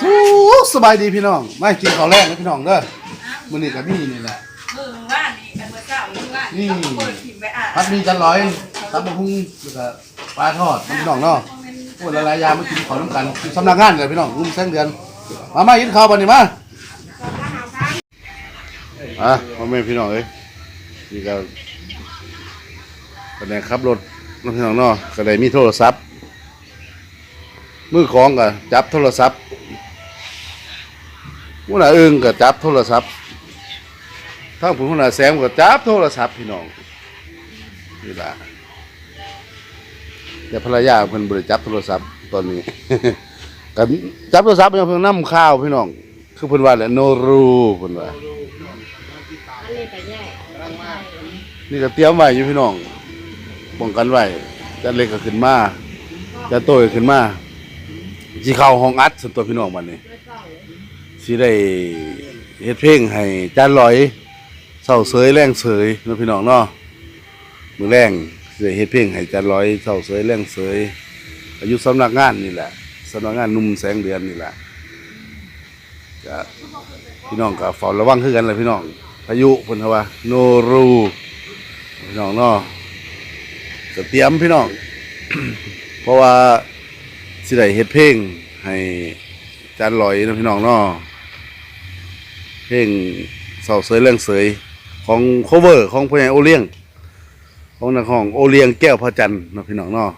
สู้สบายดีพี่น้องไม่กินข้าวแรกนะพี่น้องเด้อมือนี้ก็มีนี่แหละมือว่านี่กันเมื่อเช้ามือว่านี่ต้องเปิดถิ่นไปอะพัดมีจันร้อยตับบะพุงแล้วก็ปลาทอดพี่น้องเนาะโอ้ยหลายๆยามากินข้าวน้ำกันสำนักงานเลยพี่น้องรุ่มแสงเดือน มามากินข้าวบัดนี้มาอะพ่อแม่พี่น้องเอ้ยนี่ก็แสดงขับรถน้องพี่น้องเนาะก็ได้มีโทรศัพท์มือของก็จับโทรศัพท์ หัวหน้าอึ้งก็จับโทรศัพท์ทั้งผู้หัวหน้าแซมก็จับโทรศัพท์พี่น้องนี่ละแต่ภรรยาเพิ่นบ่ได้จับโทรศัพท์ตอนนี้ก็จับโทรศัพท์ยังเพิ่นนำข้าวพี่น้อง คือเพิ่นว่าแหละโนรูเพิ่นว่านี่ก็เตรียมไว้อยู่พี่น้องป้องกันไว้จันเล็กก็ขึ้นมาจันโตขึ้นมาสิเข้าห้องอัดส่วนตัวพี่น้องบัดนี้ สิได้เฮ็ดเพลงให้จานลอยเศร้าเสยแรงเสยนาะพี่น้องเนาะมือแรงสิได้เฮ็ดเพลงให้จานลอยเศร้าเสยแรงเสยอายุสำนักงานนี่แหละสำนักงานหนุ่มแสงเดือนนี่แหละก็พี่น้องก็เฝ้าระวังคือกันแหละพี่น้องพายุเพิ่นว่าโนรูพี่น้องเนาะก็เตรียมพี่น้อง เพราะว่าสิได้เฮ็ดเพลงให้จานลอยนะพี่น้องเนาะ เพลงเสาเสยเรื่องเสยของโคเวอร์ของพ่อใหญ่โอเลี้ยง ของนักของโอเลี้ยงแก้วพระจันทร์นะพี่น้องเนาะ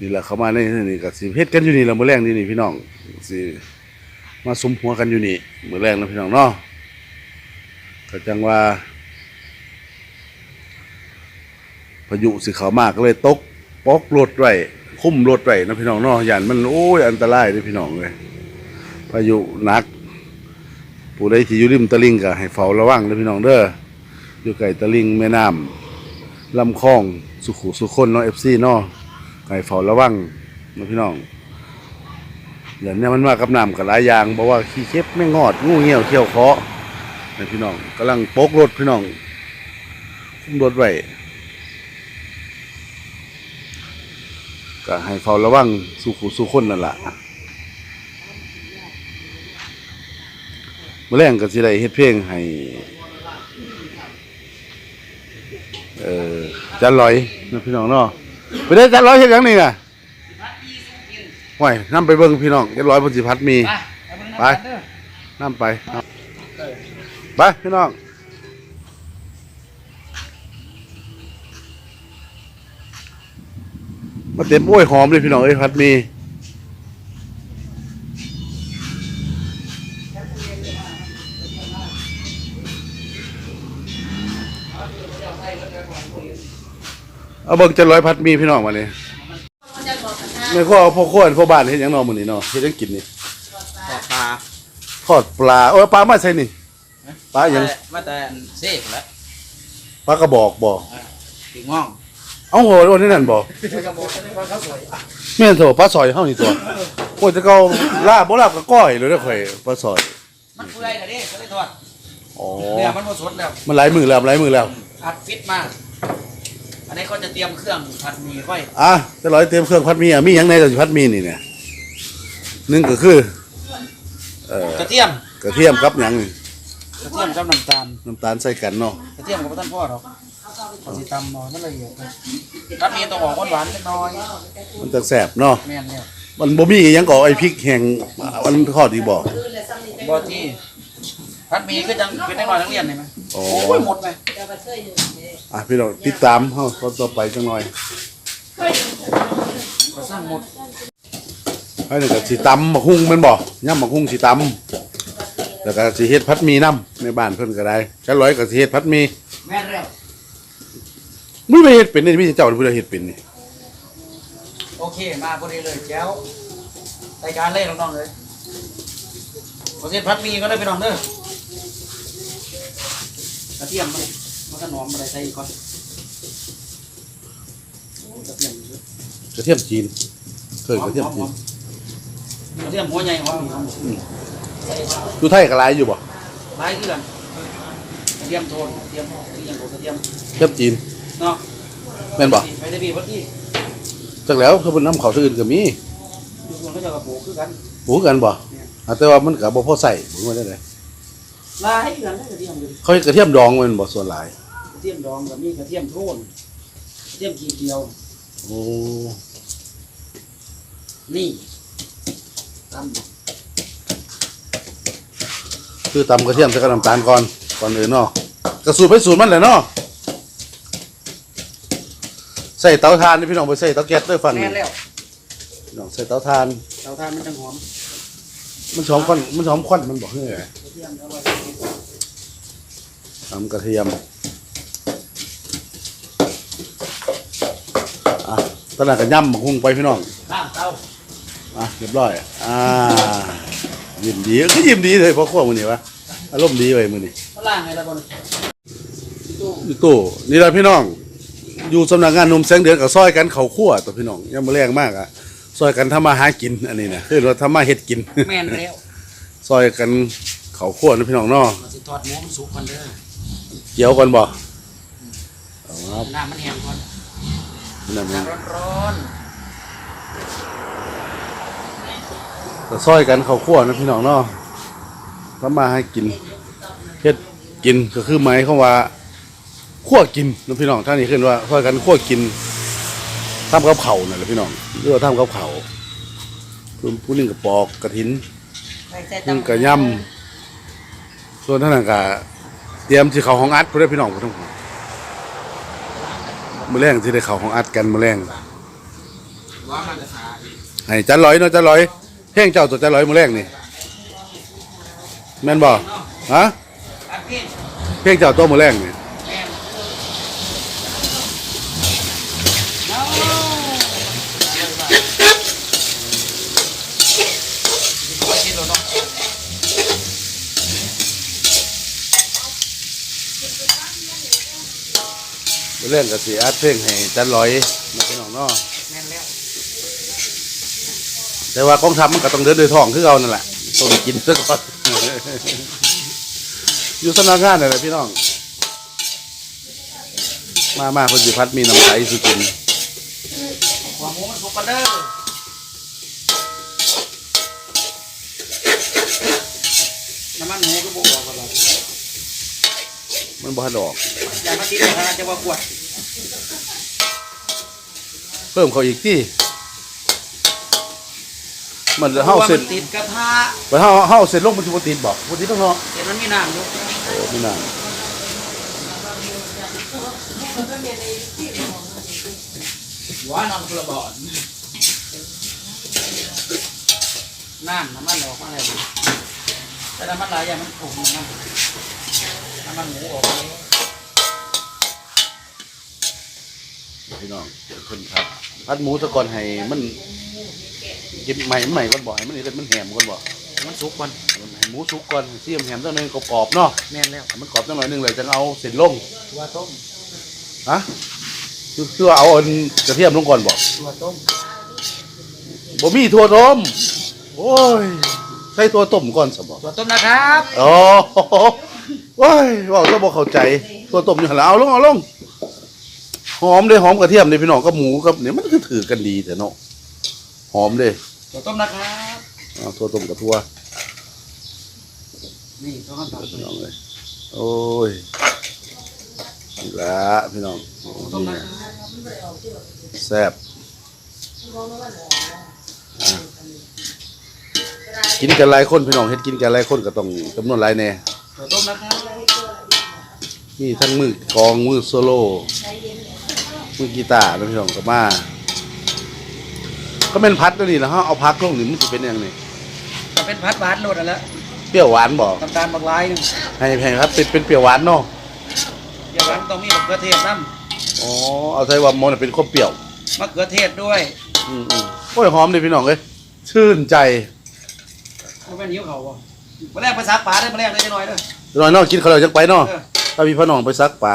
นี่แหละเขามาในนี่ก็สิเฮ็ดกันอยู่นี่ละมื้อแรงนี่นี่พี่น้องสิมาสมหัวกันอยู่นี่มื้อแรงนะพี่น้องเนาะก็จังว่าพายุสิเขามาก็เลยตกปอกรถไว้คุ้มรถไว้นะพี่น้องเนาะย่านมันโอ้ยอันตรายเด้อพี่น้องเลยพายุหนัก ผู้ใดที่อยู่ริมตลิ่งก็ให้เฝ้าระวังเด้อพี่น้องเด้ออยู่ใกล้ตลิ่งแม่น้ำลำคลองสุขุสุคนเนาะ FC เนาะให้เฝ้าระวังนะพี่น้องอย่างเนี้ยมันมากับน้ำกับหลายอย่างบอกว่าขี้เข็บไม่งอดงูเหี่ยวเขี้ยวเคาะนะพี่น้องกำลังโป๊กรถพี่น้องคุมรถไว้ก็ให้เฝ้าระวังสู่ผู้สู่คนนั่นแหละ มื่อแรงก็สิได้เฮ็ดเพลงให้ เอ่อจันลอยนะพี่น้องเนาะไปได้จันลอยเฮ็ดหยังนี่น่ะห้วยนำไปเบิ่งพี่น้องจันลอยเพิ่นสิพัดมี ไปนำไปครับไปพี่น้องมาเต็มโอ้ยหอมเลยพี่น้องเอ้ยพัดหมี เอาเบิ่งจะร้อยพัดหมีพี่น้องมาเลยไม่ข้อพ่อข้อนพ่อบ้านเฮ็ดหยังเนอมื้อนี้เนาะเฮ็ดหยังกินนี่ปลาปลาทอดปลาโอ้ยปลามาใส่นี่ปลาหยังมาแต่เซ่แล้วปลากระบอกบ่ถึงง่องเอ้าโหโอ้นี่นั่นบ่แม่นโถปลาซอยเฮานี่ตัวโอ้ยจะเกาลาบบ่ลาบก็ก้อยเลยเด้อข่อยปลาซอยมันเปื่อยแล้วเด้ก็เลยทอดอ๋อเนื้อมันบ่สดแล้วมันหลายมือแล้วหลายมือแล้ว อัดฟิตมาก อันนี้เขาจะเตรียมเครื่องผัดหมี่ค่อยอะจะร้อยเตรียมเครื่องพัดหมีอะมีหยังในกับพัดหมีนี่เนี่ยหนึ่งก็คือเอ่อกระเทียมกระเทียมกับหยังนี่กระเทียมกับน้ำตาลน้ำตาลใส่กันเนาะกระเทียมกับท่านพ่อหรอกเขาสิตำหน่อยมันละเอียดเลยผัดหมี่ต้องออกหวานๆนิดหน่อยมันจะแสบเนาะแม่นเนี่ยมันบ่มีหยังก็ไอ้พริกแห้งมันทอดอีกบ่บ่ที่ผัดหมี่คือจังเป็นนักเรียนนักเรียนเห็นไหม โอ้โอ้ยหมดไหมอะพี่น้องติดตามเฮาตอนต่อไปจังหน่อยก็สร้างหมดให้นี่ก็สิตำบักฮุ่งแม่นบ่ย่ำบักฮุ่งสิตำแล้วก็สิเฮ็ดผัดหมีนํในบ้านเพิ่นก็ได้จะร้อยก็สิเฮ็ดผัดหมีแม่นแล้วมึงไปเฮ็ดเป็นนี่มีแต่เจ้าผู้ใดเฮ็ดเป็นนี่โอเคมาพอดีเลยแจ้วรายการเล่น้องๆเลยขอเส้นผัดหมี่ก็ได้ไปน้องเด้อ กระเทียมมันมันก็หนอมอะไรใส่อีกก่อนโอ้ยกระเทียมเยอะกระเทียมจีน เคยกระเทียมจีนกระเทียมหัวใหญ่หอมหอมอยู่ไทยก็หลายอยู่บ่หลายเดือนกระเทียมโทนกระเทียมกระเทียมโทนกระเทียมกระเทียมจีนเนาะแม่นบ่ไปได้พี่พัดที่จักแล้วเขาเป็นน้ำเขาวซื่ออื่นก็มีทุกคนก็จะกระโปงคือกันหมูกันบ่อะแต่ว่ามันก็บ่พอใส่หมูว่าได้ไดลายเกันได้กระเทียมเลยเขาเฮ็ดกระเทียมดองมันบ่ส่วนหลาย กระเทียมดองกับมีกระเทียมโทนกระเทียมขีเกียว โอ้นี่ตคือตำกระเทียมใส่กับน้ำตาลก่อนก่อนอื่นเนาะกระสูตรไปสูตรมันแหละเนาะใส่เตาถ่านนี่พี่น้องไปใส่เตาแก๊สด้วยฟังำนี่แม่นแล้วพี่น้องใส่เตาถ่าน เตาทานมันจังหอมมันหอมควันมันหอมควันมันบอกเฮ้ยกระ เทียมแล้วว่าทำกระเทียมอะตอนนั้นก็ย่ำบักหุ่งไปพี่น้องข้ามเตาอะเรียบร้อยอ่ายิ้มดีก็ยิ้มดีเลยเพราะขั้วมือนี่วะอารมณ์ดีไว้มือนี่มาล่างไงล่ะบนตู้อยู่ตู้นี่แหละพี่น้อง อยู่สำนักงานหนมแสงเดือนกับซอยกันเขาขั้วตัวพี่น้องยังมาแรงมากอะซอยกันทำมาหากินอันนี้นะคือเราทำมาเฮ็ดกินแม่นแล้วซอยกัน เขาขั้วนะพี่น้องเนาะเราสิทอดหมูมันสุกก่อนเด้อเกี่ยวกันบ่เอาครับน้ำมันแห้งก่อนนั่นมันน้ำร้อนก็ซอยกันเขาขั้วนะพี่น้องเนาะทำมาให้กินเฮ็ดกินก็คือหมายความว่าขั้วกินนะพี่น้องท่านนี้ขึ้นว่าซอยกันขั้วกินทำกับเขาวนั่นแหละพี่น้องเรียกว่าทำกับเขาวคือผู้หนึงกับปอกกระถินใส่ใส่นึ่งกระยำ ส่วนท่านนก็เตรียมที่เขาของอัดเพื่อพี่น้องผู้ทั้งหมดมือแรงที่ได้เขาของอัดกันมือแรงๆว่ามันะหาอีกให้จันลอยเนาะจันลอยเพ่งเจ้าตัวจันลอยมือแรงนี่แม่นบ่ฮะอันนี้เพ่งเจ้าตัวมือแรงนี่ แม่นเอาไปกินแล้วเนาะ มื้อแรงก็สิอัดเพ่งให้จันลอยนะพี่น้องเนาะแม่นแล้วแต่ว่ากองทัพมันก็ต้องเดินด้วยท้องคือเก่านั่นแหละต้องได้กินซะก่อน อยู่สำนักงานนั่นแหละพี่น้อง มามาเพิ่นสิพัดมีน้ำใสสุกินหัวหมูมันสุกกันเด้อน้ำมันหมูก็บออกกันแล้วมันบ่ทันออก อย่ามาติดนะจะว่ากวด เพิ่มเขาอีกที่มันจะเฮาเสร็จพระว่มันติดกระทะไปเฮาเฮาเสร็จลงมันสิบ่ติดบ่บ่ติดต้องเนาะเดี๋ยวมันมีน้ำอยู่โอ้ไม่น่าหัว่านอนกระบอกน้ำน้ำมันออกมาอะไรดิแต่น้ำมันหลายอย่างมันถูกน้ำมันน้ำมันหมูออกมาเลย พี่น้องเพิ่นครับพัดหมูซะก่อนให้มันกินใหม่ใหม่ก่อนบ่ให้มันนี่มันแหมก่อนบ่มันสุกก่อนให้หมูสุกก่อนเสียมแหมจังหนึงกรอบๆเนาะแม่นแล้วให้มันกรอบจังหน่อยหนึงเลยจังเอาเสร็จลงตัวต้มฮะคือคือว่าเอาอันกระเทียมลงก่อนบ่ตัวต้มบ่มีถั่วต้มโอ้ยใส่ถั่วต้มก่อนซะบ่ตัวต้มนะครับ โอ้โหว้ายเว่าก็บอกเข้าใจ ตัวต้มอยู่หันหลังเอาลงเอาลง หอมเลยหอมกระเทียมเลยพี่น้องกับหมูกับเนี่ยมันคือถือกันดีแต่เนาะหอมเลยตัวต้มนะครับเอาตัวต้มกับทั่วนี่ตัวต้มตับพี่น้องเลยโอ้ยนี่ละพี่น้องโอ้ต้มนี่นะแซ่บอะกินกันหลายคนพี่น้องเฮ็ดกินกันหลายคนก็ต้องจำนวนหลายแน่ตัวต้มนะครับมีทั้งมือกลองมือโซโล่ มือกีตาร์นะพี่น้องก็มา ก็เป็นพัดตัวนี้นะฮะเอาพักลงนี่มันจะเป็นยังไงจะเป็นพัดหวานโหลดแล้วเปรี้ยวหวานบ่น้ำตาลบักลายหนึงให้ให้ครับเป็นเป็นเปรี้ยวหวานเนาะเดี๋ยวหวานต้องมีมะเขือเทศน้อ๋อเอาใส่ว่ามันเป็นข้าวเปรี้ยวำมะเขือเทศด้วยอืมอืมโอ้ยหอมเลยพี่น้องเอ้ยชื่นใจมันเป็นยิ้วเขาบ่มาแรกไปซักปลาได้มาแรกได้จังหน่อยเด้อหน่อยเนาะกินข้าวเหนียวจังไปเนาะเออ ถ้ามีพ่อน้องไปซักป่า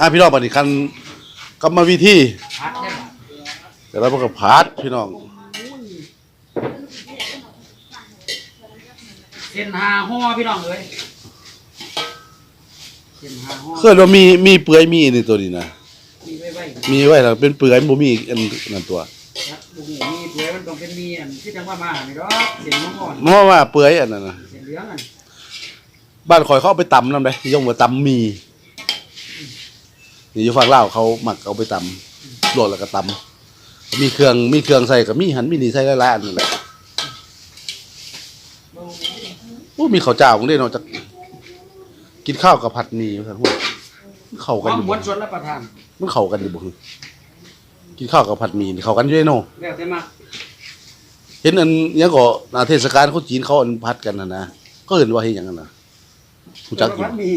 อะพี่น้องบัดนี้คันกรรมวิธีพัดเนี่ยแต่เราพวกกับพัดพี่น้องเส้นหาห่อพี่น้องเอ้ยเส้นหาห่อเคยว่ามีมีเปื่อยมีนี่ตัวนี้นะมีไว้ไว้มีไว้แล้วเป็นเปลือยบ่มีอันนั่นตัวครับบุ้งมีเปลือยมันต้องเป็นมีอันที่จังว่ามานี่ดอกเสียงมันอ่อนเพราะว่าเปลือยอันนั้นน่ะเสียงเหลืองอันบ้านข่อยเขาเอาไปตำนำได้ยงว่าตำมี นี่อยู่ฝั่งลาวเขาหมักเอาไปตำโลดแล้วก็ตำมีเครื่องมีเครื่องใส่ก็มีหันมีนี่ใส่หลายๆอันนั่นแหละโอ้มีข้าวเจ้าของเด้เนาะจักกินข้าวกับผัดหมี่ว่าซั่นพวกมันเข้าคกันวามอยู่ม้วบ่นชวนรับประทานมันเข้ากันอยู่บ่คือกินข้าวกับผัดหมี่นี่เข้ากันอยู่เด้เนาะ แล้วแต่มาเห็นอันหยังก็หน้าเทศกาลเขาจีนเขาอันพัดกันน่ะนะก็เห็นว่าเฮ็ดหยังกันน่ะรู้จักอยู่พัดมี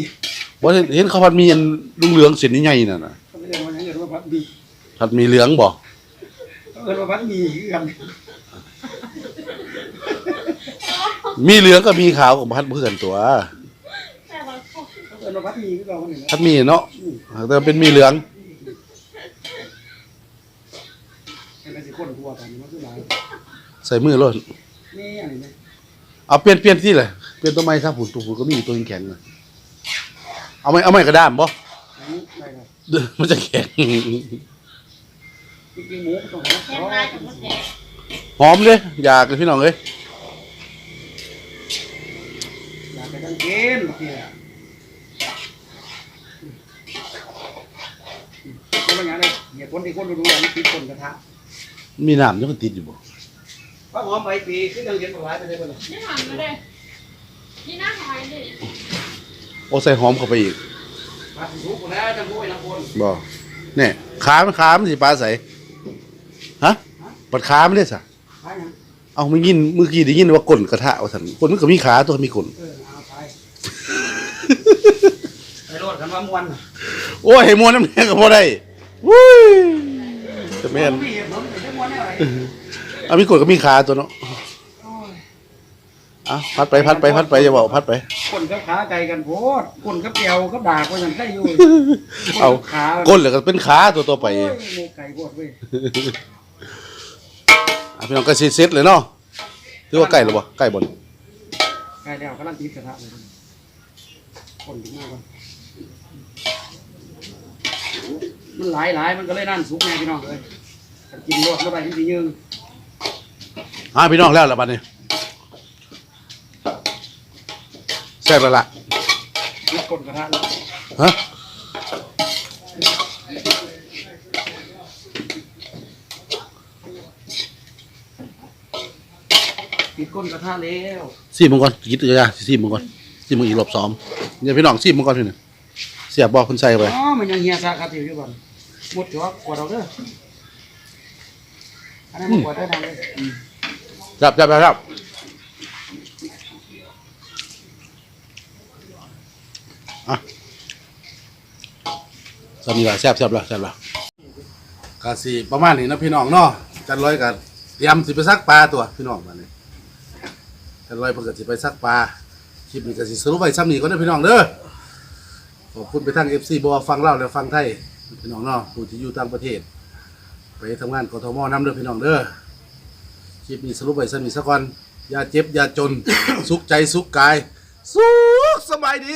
บ่เห็นเห็นเขาพัดหมีอันเหลืองๆเส้นใหญ่ๆนั่นน่ะเขาเรียกว่าอย่างเงี้ยว่าพัดมีผัดหมีเหลืองบ่เขาเรียกว่าพัดมีคือกันมีเหลืองก็มีขาวก็พัดเพื่อนตัวเขาเรียกว่าพัดมีคือเราคนหนึ่งพัดหมีเนาะแต่เป็นหมีเหลืองเป็นการสิคนทัวกันมันคือหลายใส่มือโลดนี่อันนี้ไหมเอาเปลี่ยนเปลี่ยนที่เลยเปลี่ยนตัวไม้ซะผุนตัวผุนก็มีตัวแข็งๆน่ะ เอาไม้เอาไม้กระด้ามบ่อันนี้ได้ครับเด้อมันจะแข็งจริงๆหมูก็ต้องหาแค่ขอมากับมดแดงหอมเด้อยากเลยพี่น้องเอ้ยอยากไปกันเกณฑ์เนี่ยก็เป็นอย่างไรเหตุผลที่คนดูๆอันนี้ติดคนกระทะมีน้ำยังก็ติดอยู่บ่พระหอมใบปีคือจังเรียนมาหลายไปเลยบ่ล่ะนี่หันมาเลยนี่หน้าหอยเลย โอ้ใส่หอมเข้าไปอีกมาถึงทุกคนแล้วจังโวยนางคนบ่เนี่ยขามันขามันสิปลาใสฮะปัดขามันได้ซะไปยังเอาไม่ยินเมื่อกี้ได้ยินว่าก้นกระทะว่าซั่นก้นมันก็มีขาตัวมีก้น เออเอาไปไปโลดกันว่ามวนโอ้ยให้มวนน้ำแดงก็บ่ได้วุ้ยจะแม่นมีเหตุผลไม่ได้มวนแนวไหนเอามีกดก็มีขาตัวเนาะ อะพัดไปพัดไปพัดไปอย่าบอกพัดไป คนกับขาไก่กันโพดคนกับเปียวกับดากว่าอย่างไรอยู่เอาขาก้นแล้วก็เป็นขาตัวต่อไปโอ้ยหมูไก่โพดเว้ยอะพี่น้องก็สิเสร็จเลยเนาะถือว่าใกล้แล้วบ่ใกล้บ่นไก่แล้วกำลังติดกระทะเลยคนถึงมากกว่ามันหลายหลายๆมันก็เลยนั่นสุกแน่พี่น้องเลยถ้ากินรวดเข้าไปที่สิยืงอะพี่น้องแล้วล่ะบัดนี้แซ่บแล้วล่ะติดคนกระทะเลยฮะติดก้นกระทะแล้วซีมึงก่อนกินเอ้ยซีมึงก่อนซีมึงอีกรอบสองเนี่ยพี่น้องซีมึงก่อนพี่นี่เสียบบ่เพิ่นใส่ไปอ๋อมันยังเฮียซาคาติวอยู่บ่อนหมดจ่อกวาดเอาเด้ออันนั้นมันกวาดได้ทางเลยอืมครับครับครับ สามีละแซ่บแซ่บละแซ่บละกาสิประมาณนี้นะพี่น้องเนาะจันร้อยกันเตรียมสิไปซักปลาตัวพี่น้องมาเนี่ยจันร้อยเพิ่นก็สิไปซักปลาคลิปนี้ก็สิสรุปไว้ซ้ำนี้ก็ได้พี่น้องเด้อขอบคุณไปทาง FC บ่ว่าฟังเล่าและฟังไทยพี่น้องเนาะผู้ที่อยู่ต่างประเทศ ไปทำงานกทมน้ำเด้อพี่น้องเด้อคลิปนี้สรุปไว้สมีสะก่อนอย่าเจ็บอย่าจน สุขใจสุขกาย สุขสบายดี